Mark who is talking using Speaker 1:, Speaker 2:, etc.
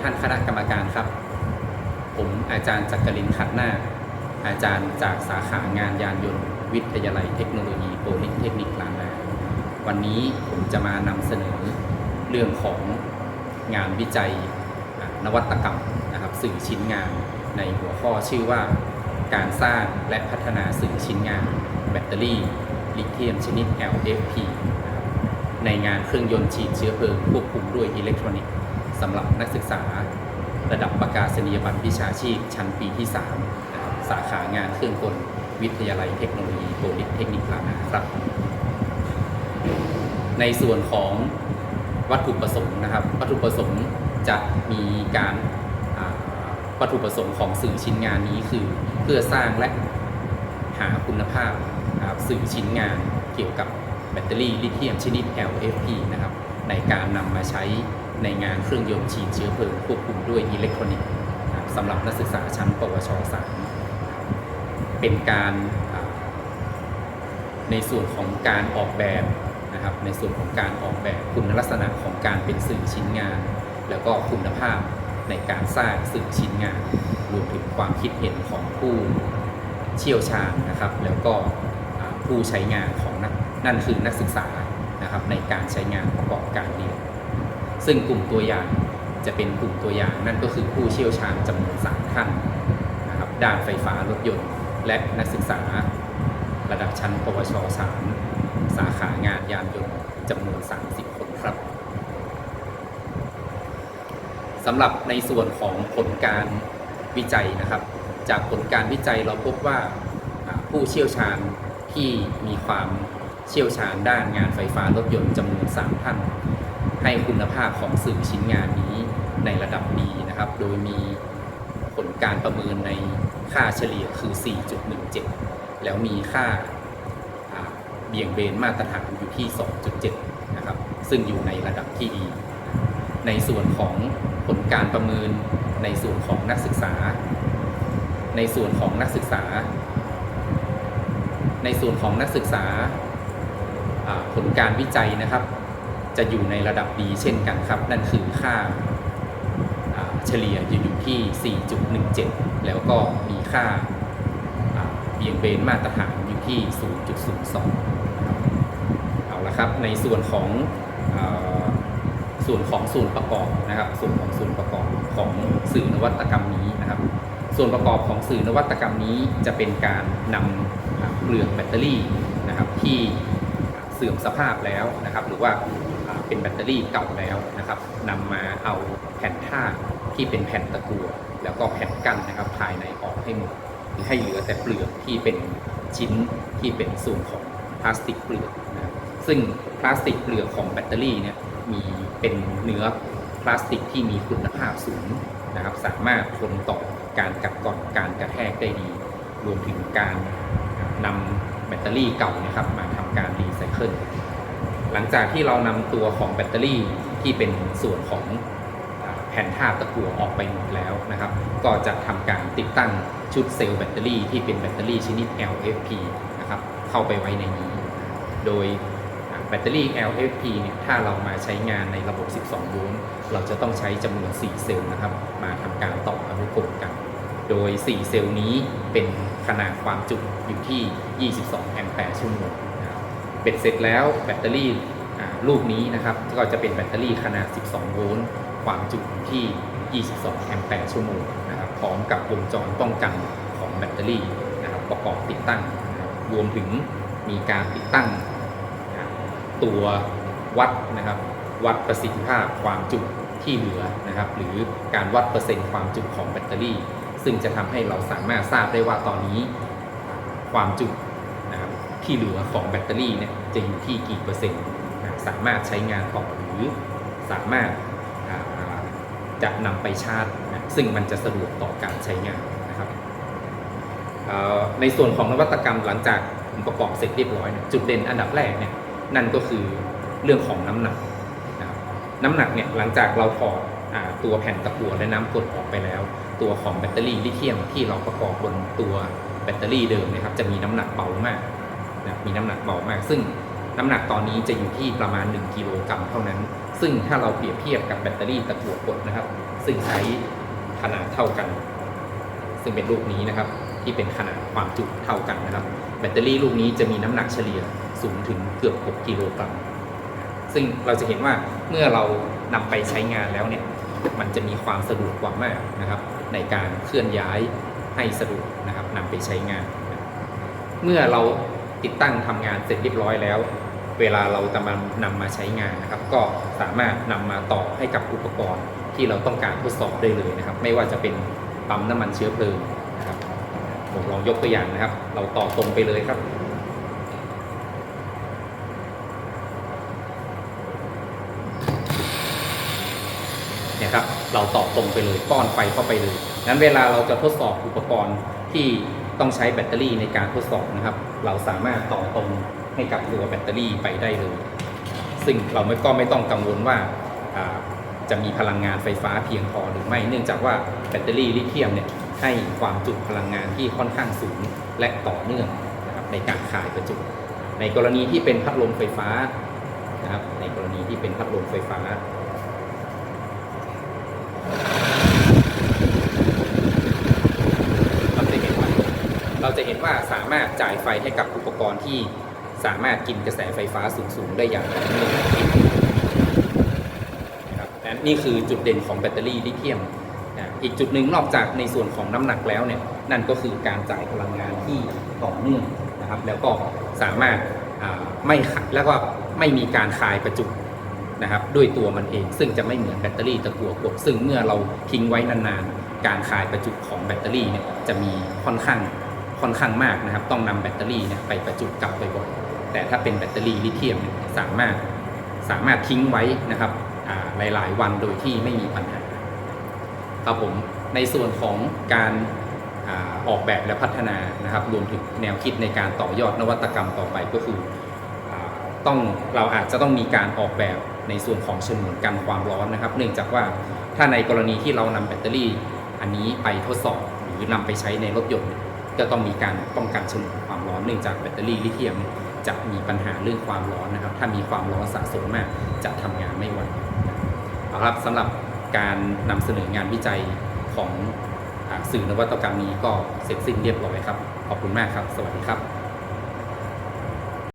Speaker 1: ท่านคณะกรรมการครับ ผมอาจารย์จักรินขัดหน้า อาจารย์จากสาขางานยานยนต์วิทยาลัยเทคโนโลยีโพลิเทคนิคล้านนาวันนี้ผมจะมานำเสนอเรื่องของงานวิจัยนวัตกรรมนะครับสื่อชิ้นงานในหัวข้อชื่อว่าการสร้างและพัฒนาสื่อชิ้นงาน แบตเตอรี่ลิเธียมชนิด LFP ในงานเครื่องยนต์ฉีดเชื้อเพลิงควบคุมด้วยอิเล็กทรอนิกส์ สำหรับนักศึกษาระดับประกาศนียบัตรวิชาชีพชั้นปีที่3นะครับสาขางานเครื่องกลวิทยาลัยเทคโนโลยีโพลิเทคนิคลานาครับ ในส่วนของวัตถุประสงค์นะครับ วัตถุประสงค์จะมีการวัตถุประสงค์ของสื่อชิ้นงานนี้คือ เพื่อสร้างและหาคุณภาพสื่อชิ้นงานเกี่ยวกับแบตเตอรี่ลิเธียมชนิด LFP นะครับในการนำมาใช้ ในงานเครื่องยนต์ฉีดเชื้อเพลิงควบคุมด้วยอิเล็กทรอนิกส์สำหรับนักศึกษาชั้นปวช 3 เป็นการในส่วนของการออกแบบนะครับในส่วนของการออกแบบคุณลักษณะของการเป็นสื่อชิ้นงาน แล้วก็คุณภาพในการสร้างสื่อชิ้นงาน รวมถึงความคิดเห็นของผู้เชี่ยวชาญนะครับ แล้วก็ผู้ใช้งานของนักนั่นคือนักศึกษานะครับในการใช้งานประกอบการเรียน ซึ่งกลุ่มตัวอย่างจะเป็นกลุ่มตัวอย่าง นั่นก็คือผู้เชี่ยวชาญจำนวนสามท่านนะครับด้านไฟฟ้ารถยนต์ และนักศึกษา ระดับชั้นปวช 3 สาขางานยานยนต์จำนวน 30 คนครับสำหรับในส่วนของผลการวิจัยนะครับ จากผลการวิจัยเราพบว่าผู้เชี่ยวชาญที่มีความเชี่ยวชาญด้านงานไฟฟ้ารถยนต์จำนวน 3 ท่าน ให้คุณภาพของสื่อชิ้นงานนี้ในระดับดีนะครับ โดยมีผลการประเมินในค่าเฉลี่ยคือ 4.17 แล้วมีค่าเบี่ยงเบนมาตรฐานอยู่ที่ 2.7 นะครับ ซึ่งอยู่ในระดับที่ดี ในส่วนของผลการประเมินในส่วนของนักศึกษา ในส่วนของนักศึกษา ในส่วนของนักศึกษาผลการวิจัยนะครับ จะอยู่ในระดับดีเช่นกันครับ นั่นคือค่าเฉลี่ยจะอยู่ที่ 4.17 แล้วก็มีค่าเบี่ยงเบนมาตรฐานอยู่ที่ 0.02นะครับเอาละครับ ในส่วนของส่วนของส่วนประกอบนะครับ ส่วนของส่วนประกอบของสื่อนวัตกรรมนี้นะครับ ส่วนประกอบของสื่อนวัตกรรมนี้จะเป็นการนำเปลือกแบตเตอรี่นะครับที่เสื่อมสภาพแล้วนะครับ หรือว่า เป็นแบตเตอรี่เก่าแล้วนะครับนำมาเอาแผ่นธาที่เป็นแผ่นตะกั่วแล้วก็แผ่นกั้นนะครับภายในออกให้หมดให้เหลือแต่เปลือกที่เป็นชิ้นที่เป็นส่วนของพลาสติกเปลือกนะครับซึ่งพลาสติกเปลือกของแบตเตอรี่เนี่ยมีเป็นเนื้อพลาสติกที่มีคุณภาพสูงนะครับ สามารถทนต่อการกัดกร่อนการกระแทกได้ดี รวมถึงการนำแบตเตอรี่เก่านะครับมาทำการรีไซเคิล หลังจากที่เรานำตัวของแบตเตอรี่ที่เป็นส่วนของแผ่นธาตุตะกั่วออกไปหมดแล้วนะครับ ก็จะทำการติดตั้งชุดเซลล์แบตเตอรี่ที่เป็นแบตเตอรี่ชนิด LFP นะครับเข้าไปไว้ในนี้ โดยแบตเตอรี่ LFP เนี่ยถ้าเรามาใช้งานในระบบ 12 โวลต์เราจะต้องใช้จำนวน 4 เซลล์นะครับ มาทำการต่ออนุกรมกัน โดย 4 เซลล์นี้เป็นขนาดความจุอยู่ที่ 22 แอมแปร์ชั่วโมง เบ็ดเสร็จแล้วแบตเตอรี่ลูกนี้นะครับก็จะเป็นแบตเตอรี่ขนาด 12 โวลต์ความจุที่ 22 แอมแปร์ชั่วโมงนะครับพร้อมกับวงจรป้องกันของแบตเตอรี่นะครับประกอบติดตั้งนะครับรวมถึงมีการติดตั้งตัววัดนะครับวัดประสิทธิภาพความจุที่เหลือนะครับหรือการวัดเปอร์เซ็นต์ความจุของแบตเตอรี่ ซึ่งจะทำให้เราสามารถทราบได้ว่าตอนนี้ ความจุ ที่เหลือของแบตเตอรี่เนี่ยจะอยู่ที่กี่เปอร์เซ็นต์สามารถใช้งานต่อหรือสามารถจะนำไปชาร์จนะซึ่งมันจะสะดวกต่อการใช้งานนะครับในส่วนของนวัตกรรมหลังจากผมประกอบเสร็จเรียบร้อยเนี่ยจุดเด่นอันดับแรกเนี่ยนั่นก็คือเรื่องของน้ำหนักนะครับน้ำหนักเนี่ยหลังจากเราถอดตัวแผ่นตะกั่วและน้ำกรดออกไปแล้ว ตัวของแบตเตอรี่ลิเธียมที่เราประกอบบนตัวแบตเตอรี่เดิมนะครับจะมีน้ำหนักเบามาก นะมีน้ำหนักเบามาก ซึ่งน้ำหนักตอนนี้จะอยู่ที่ประมาณ 1กิโลกรัมเท่านั้น ซึ่งถ้าเราเปรียบเทียบกับแบตเตอรี่ตะกั่วกดนะครับ ซึ่งใช้ขนาดเท่ากัน ซึ่งเป็นลูกนี้นะครับ ที่เป็นขนาดความจุเท่ากันนะครับ แบตเตอรี่ลูกนี้จะมีน้ำหนักเฉลี่ยสูงถึงเกือบ 6 กิโลกรัม ซึ่งเราจะเห็นว่าเมื่อเรานำไปใช้งานแล้วเนี่ยมันจะมีความสะดวกกว่ามากนะครับ ในการเคลื่อนย้ายให้สะดวกนะครับนำไปใช้งาน เมื่อเรา ติดตั้งทำงานเสร็จเรียบร้อยแล้ว เวลาเราจะมานำมาใช้งานนะครับ ก็สามารถนำมาต่อให้กับอุปกรณ์ที่เราต้องการทดสอบได้เลยนะครับ ไม่ว่าจะเป็นปั๊มน้ำมันเชื้อเพลิงนะครับผมลองยกตัวอย่างนะครับ เราต่อตรงไปเลยครับเนี่ยครับเราต่อตรงไปเลยป้อนไฟเข้าไปเลยนั้นเวลาเราจะทดสอบอุปกรณ์ที่ ต้องใช้แบตเตอรี่ในการทดสอบนะครับ เราสามารถต่อตรงให้กับตัวแบตเตอรี่ไปได้เลย ซึ่งเราไม่ก็ไม่ต้องกังวลว่าจะมีพลังงานไฟฟ้าเพียงพอหรือไม่ เนื่องจากว่าแบตเตอรี่ลิเธียมเนี่ยให้ความจุพลังงานที่ค่อนข้างสูงและต่อเนื่องนะครับในการขายประจุ ในกรณีที่เป็นพัดลมไฟฟ้านะครับในกรณีที่เป็นพัดลมไฟฟ้าจะเห็นว่า เราจะเห็นว่าสามารถจ่ายไฟให้กับอุปกรณ์ที่สามารถกินกระแสไฟฟ้าสูงๆได้อย่างต่อเนื่องนะครับและนี่คือจุดเด่นของแบตเตอรี่ลิเธียมนะอีกจุดหนึ่งนอกจากในส่วนของน้ำหนักแล้วเนี่ยนั่นก็คือการจ่ายพลังงานที่ต่อเนื่องนะครับ แล้วก็สามารถไม่ขัดแล้วก็ไม่มีการคายประจุนะครับด้วยตัวมันเอง ซึ่งจะไม่เหมือนแบตเตอรี่ตะกั่วกดซึ่งเมื่อเราทิ้งไว้นานๆ การคายประจุของแบตเตอรี่เนี่ยจะมีค่อนข้าง ค่อนข้างมากนะครับ ต้องนำแบตเตอรี่เนี่ยไปประจุกลับบ่อยๆแต่ถ้าเป็นแบตเตอรี่ลิเธียมสามารถสามารถทิ้งไว้นะครับหลายๆ วันโดยที่ไม่มีปัญหาครับผมในส่วนของการอออกแบบและพัฒนานะครับรวมถึงแนวคิดในการต่อยอดนวัตกรรมต่อไปก็คืออต้องเราอาจจะต้องมีการออกแบบในส่วนของฉนวนกันความร้อนนะครับ เนื่องจากว่าถ้าในกรณีที่เรานำแบตเตอรี่อันนี้ไปทดสอบหรือนำไปใช้ในรถยนต์ ก็ต้องมีการป้องกันฉนวนความร้อนเนื่องจากแบตเตอรี่ลิเธียมจะมีปัญหาเรื่องความร้อนนะครับ ถ้ามีความร้อนสะสมมากจะทำงานไม่ไหวเอาครับสำหรับการนำเสนองานวิจัยของสื่อนวัตกรรมนี้ก็เสร็จสิ้นเรียบร้อยครับ ขอบคุณมากครับ สวัสดีครับ